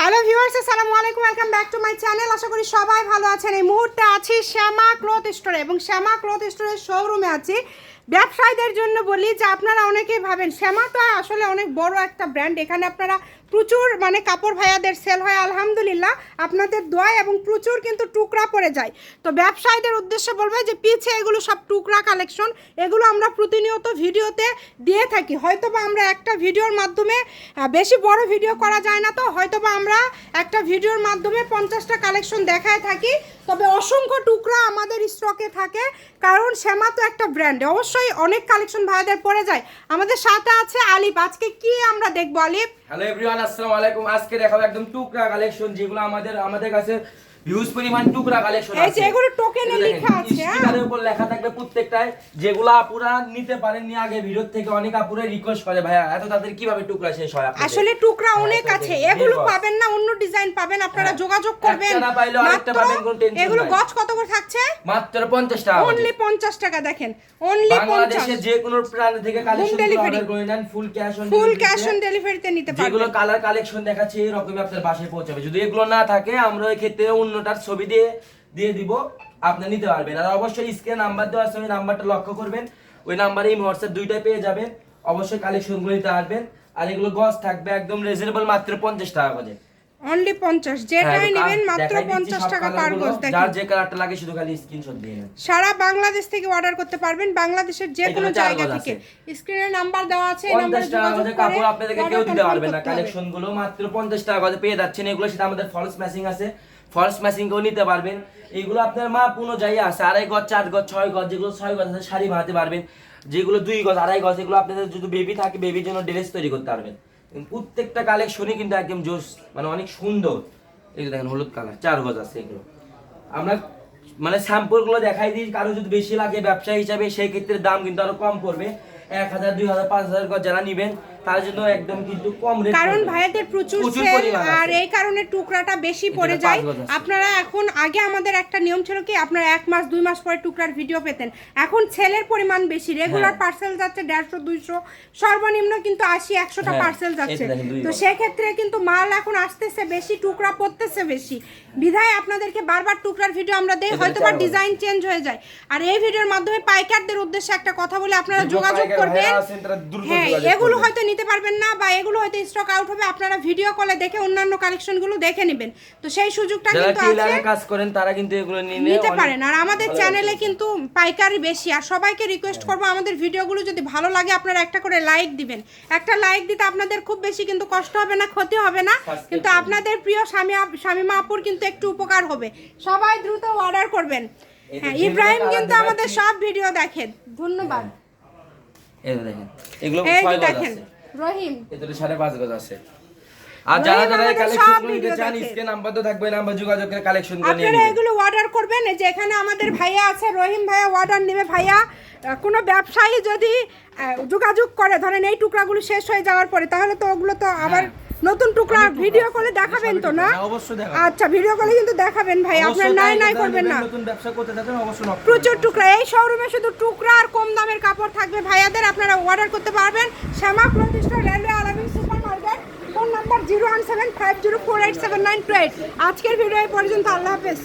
Hello viewers আসসালামু আলাইকুম welcome back to my channel আশা করি সবাই ভালো আছেন। এই মুহূর্তে আছি শ্যামা ক্লথ স্টোরে এবং শ্যামা ক্লথ স্টোরের শোরুমে আছি। ব্যবসায়ীদের জন্য বলি যে আপনারা অনেকেই ভাবেন শ্যামা তো আসলে অনেক বড় একটা ব্র্যান্ড এখানে আপনারা প্রচুর মানে কাপড় ভাইয়াদের সেল হয়, আলহামদুলিল্লাহ আপনাদের দোয়া এবং প্রচুর কিন্তু টুকরা পড়ে যায়। তো ব্যবসায়ীদের উদ্দেশ্যে বলবে যে পিছে এগুলো সব টুকরা কালেকশন এগুলো আমরা প্রতিনিয়ত ভিডিওতে দিয়ে থাকি। হয়তো বা আমরা একটা ভিডিওর মাধ্যমে বেশি বড় ভিডিও করা যায় না তো হয়তো বা আমরা একটা ভিডিওর মাধ্যমে পঞ্চাশটা কালেকশন দেখায় থাকি। তবে অসংখ্য টুকরা আমাদের স্টকে থাকে কারণ শ্যামা তো একটা ব্র্যান্ড অবশ্যই অনেক কালেকশন ভাইদের পড়ে যায়। আমাদের সাথে আছে আলিফ আজকে কি আমরা দেখব আলিফ হ্যালো এভরিওয়ান আসসালামু আলাইকুম। আজকে দেখাবো একদম টুকরা কালেকশন যেগুলো আমাদের আমাদের কাছে হিউজ পরিমাণ টুকরা কালেকশন এই যে এগুলো টোকেনে লেখা উপর লেখা থাকবে প্রত্যেকটায় যেগুলো আপুরা নিতে পারেননি আগে ভিডিও থেকে অনেক আপুরা রিকোয়েস্ট করে ভাইয়া এত তাদের কীভাবে টুকরা শেষ হয় আসলে টুকরা হ্যাঁ, অনেক আছে এগুলো পাবেন না অন্য ডিজাইন পাবেন আপনারা হ্যাঁ। যোগাযোগ করবেন। না পাইলেও আরেকটা পাবেন, কোনো tension এগুলো। গছ কত করে থাকছে? মাত্র 50 টাকা অনলি পঞ্চাশ টাকা দেখেন অনলি পঞ্চাশ। বাংলাদেশের যে কোনো প্রান্ত থেকে কালেকশন। অর্ডার করে নেন full cash on full cash on ডেলিভারিতে নিতে পারবেন। যেগুলো কালার কালেকশন দেখাচ্ছে এই রকমই আপনার বাসায় পৌঁছাবে। যদি এগুলো না থাকে আমরা ওই ক্ষেত্রে অন্যটার ছবি দিয়ে দিয়ে দিব। আপনি নিতে পারবেন। আর অবশ্যই স্ক্রিনে নাম্বার দেওয়া আছে ওই নাম্বারটা লক্ষ্য করবেন। ওই নাম্বারে হোয়াটসঅ্যাপ দুইটাই পেয়ে যাবেন। অবশ্যই কালেকশনগুলো নিতে পারবেন। আর এগুলো গজ থাকবে একদম রিজনেবল মাত্র পঞ্চাশ টাকা করে অনলি পঞ্চাশ হ্যাঁ, যেটাই নেবেন মাত্র দেখাই দিচ্ছি পঞ্চাশ সব টাকা পার গজ দেখেন। যার যে কালারটা লাগে শুধু খালি স্ক্রিনশট দিয়ে নেন। সারা বাংলাদেশ থেকে অর্ডার করতে পারবেন বাংলাদেশের যে কোনো জায়গা থেকে। স্ক্রিনে নাম্বার দেওয়া আছে এই নাম্বারে যোগাযোগ করে কাপড় আপনাদেরকে কেউ দিতে পারবে না। করতে হবে। কালেকশনগুলো মাত্র পঞ্চাশ টাকা করে পেয়ে যাচ্ছেন। এগুলো সেটা আমাদের ফলস ম্যাচিং আছে। ফলস ম্যাচিং কেও নিতে পারবেন। এগুলো আপনার মা পুনো যাই আছে, আড়াই গজ, চার গজ, ছয় গজ, যেগুলো ছয় গজ আছে, শাড়ি বানাতে পারবেন। যেগুলো দুই গজ, আড়াই গজ, এগুলো আপনাদের যদি বেবি থাকে বেবির জন্য ড্রেস তৈরি করতে পারবেন। প্রত্যেকটা কালেকশনই কিন্তু একদম জোস মানে অনেক সুন্দর। এই যে দেখেন, হলুদ কালার চার গজ আছে এগুলো। আমরা মানে স্যাম্পলগুলো দেখাই দিই, কারও যদি বেশি লাগে ব্যবসা হিসাবে, সেই ক্ষেত্রে দাম কিন্তু আরও কম পড়বে। এক হাজার, দুই হাজার, পাঁচ হাজার গজ যারা নিবেন তার জন্য একদম কিন্তু কম রেট কারণ ভাইয়াদের প্রচুর সেল আর এই কারণে টুকরাটা বেশি পড়ে যায়। আপনারা এখন আগে আমাদের একটা নিয়ম ছিল কি আপনারা এক মাস দুই মাস পরে টুকরার ভিডিও পেতেন। এখন সেলের পরিমাণ বেশি। রেগুলার হ্যাঁ। পার্সেল যাচ্ছে দেড়শো দুইশো সর্বনিম্ন কিন্তু আশি একশোটা হ্যাঁ, পার্সেল যাচ্ছে। তো। সেক্ষেত্রে কিন্তু মাল এখন আসতেছে বেশি টুকরা পড়তেছে বেশি। বিধায় আপনাদেরকে বারবার টুকরার ভিডিও আমরা দেই হয়তো বা ডিজাইন চেঞ্জ হয়ে যায়। আর এই ভিডিওর মাধ্যমে পাইকারদের উদ্দেশ্যে একটা কথা বলে আপনারা যোগাযোগ করবেন। হ্যাঁ এগুলো হয়তো নিতে পারবেন না বা এগুলো হয়তো স্টক আউট হবে আপনারা ভিডিও কলে দেখে অন্যান্য কালেকশনগুলো দেখে নেবেন। তো সেই সুযোগটা কিন্তু আছে কাজ করেন তারা কিন্তু এগুলো নিয়ে নিতে পারেন। আর আমাদের চ্যানেলে কিন্তু পাইকারি বেশি আর সবাইকে রিকোয়েস্ট করব আমাদের ভিডিওগুলো যদি ভালো লাগে আপনারা একটা করে লাইক দিবেন। একটা লাইক দিতে আপনাদের খুব বেশি কিন্তু কষ্ট হবে না ক্ষতি হবে না কিন্তু আপনাদের প্রিয় স্বামী স্বামীমা আপুর কিন্তু একটু উপকার হবে। সবাই দ্রুত অর্ডার করবেন। হ্যাঁ ইব্রাহিম কিন্তু আমাদের সব ভিডিও দেখেন। ধন্যবাদ। এই দেখেন। এগুলো দেখেন। আছে। রহিম। সাড়ে পাঁচ গজ আছে। আর যারা যারা কালেকশন নিতে চান। নাম্বার তো থাকবে নাম্বার যোগাযোগ করে কালেকশন করে নিয়ে আপনারা এগুলো অর্ডার করবেন যে এখানে আমাদের ভাইয়া আছে রহিম ভাইয়া অর্ডার নেবে ভাইয়া। কোনো ব্যবসায়ী যদি যোগাযোগ করে ধরেন এই টুকরাগুলো শেষ হয়ে যাওয়ার পরে তাহলে তো ওগুলো তো আবার নতুন টুকরা ভিডিও কলে দেখাবেন তো না? হ্যাঁ। আচ্ছা ভিডিও কলে কিন্তু দেখাবেন ভাই আপনার নাই নাই করবেন না। নতুন ব্যবসা করতে থাকেন অবশ্যই প্রচুর টুকরা এই শোরুমে শুধু টুকরা আর কম দামের কাপড় থাকবে। ভাইয়াদের আপনারা অর্ডার করতে পারবেন। শ্যামা প্রতিষ্ঠা railway Alamin super market phone number zero one seven five zero four eight seven nine two eight আজকের ভিডিও এই পর্যন্ত আল্লাহ হাফেজ।